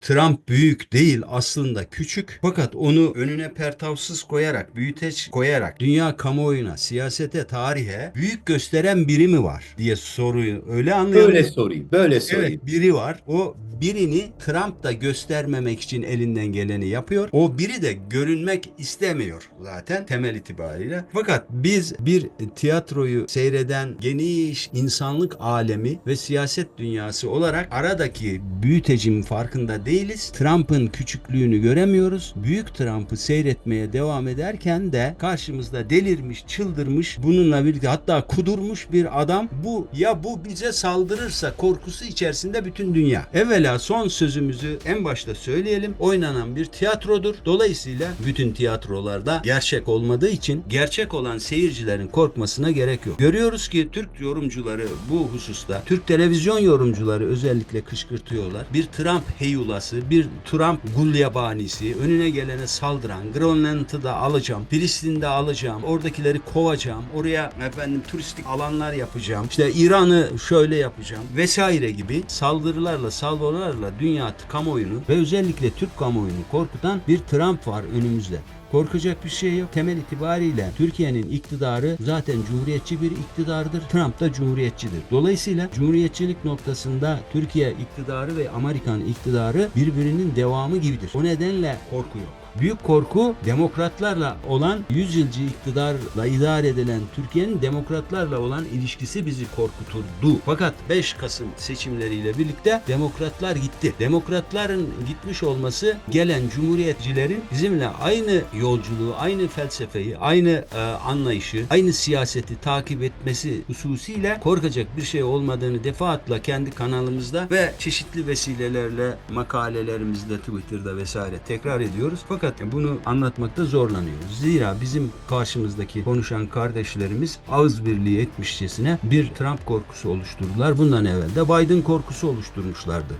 Trump büyük değil aslında küçük fakat onu önüne pertavsız koyarak, büyüteç koyarak dünya kamuoyuna, siyasete, tarihe büyük gösteren biri mi var diye soruyu öyle anlıyorum. Böyle sorayım, böyle sorayım. Evet biri var. O birini Trump da göstermemek için elinden geleni yapıyor. O biri de görünmek istemiyor zaten temel itibariyle. Fakat biz bir tiyatroyu seyreden geniş insanlık alemi ve siyaset dünyası olarak aradaki büyütecimin farkında değiliz. Trump'ın küçüklüğünü göremiyoruz. Büyük Trump'ı seyretmeye devam ederken de karşımızda delirmiş, çıldırmış, bununla birlikte hatta kudurmuş bir adam. Bu ya bu bize saldırırsa korkusu içerisinde bütün dünya. Evvela son sözümüzü en başta söyleyelim. Oynanan bir tiyatrodur. Dolayısıyla bütün tiyatrolarda gerçek olmadığı için gerçek olan seyircilerin korkmasına gerek yok. Görüyoruz ki Türk yorumcuları bu hususta, Türk televizyon yorumcuları özellikle kışkırtıyorlar. Bir Trump heyulası, bir Trump gulyabanisi, önüne gelene saldıran, Grönland'ı alacağım, Filistin'de alacağım, oradakileri kovacağım, oraya efendim turistik alanlar yapacağım, işte İran'ı şöyle yapacağım vesaire gibi saldırılarla, salvolarla dünya kamuoyunu ve özellikle Türk kamuoyunu korkutan bir Trump var önümüzde. Korkacak bir şey yok. Temel itibariyle Türkiye'nin iktidarı zaten cumhuriyetçi bir iktidardır. Trump da cumhuriyetçidir. Dolayısıyla cumhuriyetçilik noktasında Türkiye iktidarı ve Amerikan iktidarı birbirinin devamı gibidir. O nedenle korku yok. Büyük korku demokratlarla olan 100 yılcı iktidarla idare edilen Türkiye'nin demokratlarla olan ilişkisi bizi korkuturdu. Fakat 5 Kasım seçimleriyle birlikte demokratlar gitti. Demokratların gitmiş olması gelen cumhuriyetçilerin bizimle aynı yolculuğu, aynı felsefeyi, aynı e, anlayışı, aynı siyaseti takip etmesi hususiyle korkacak bir şey olmadığını defaatla kendi kanalımızda ve çeşitli vesilelerle makalelerimizde Twitter'da vesaire tekrar ediyoruz. Fakat bunu anlatmakta zorlanıyoruz. Zira bizim karşımızdaki konuşan kardeşlerimiz ağız birliği etmişçesine bir Trump korkusu oluşturdular. Bundan evvel de Biden korkusu oluşturmuşlardı.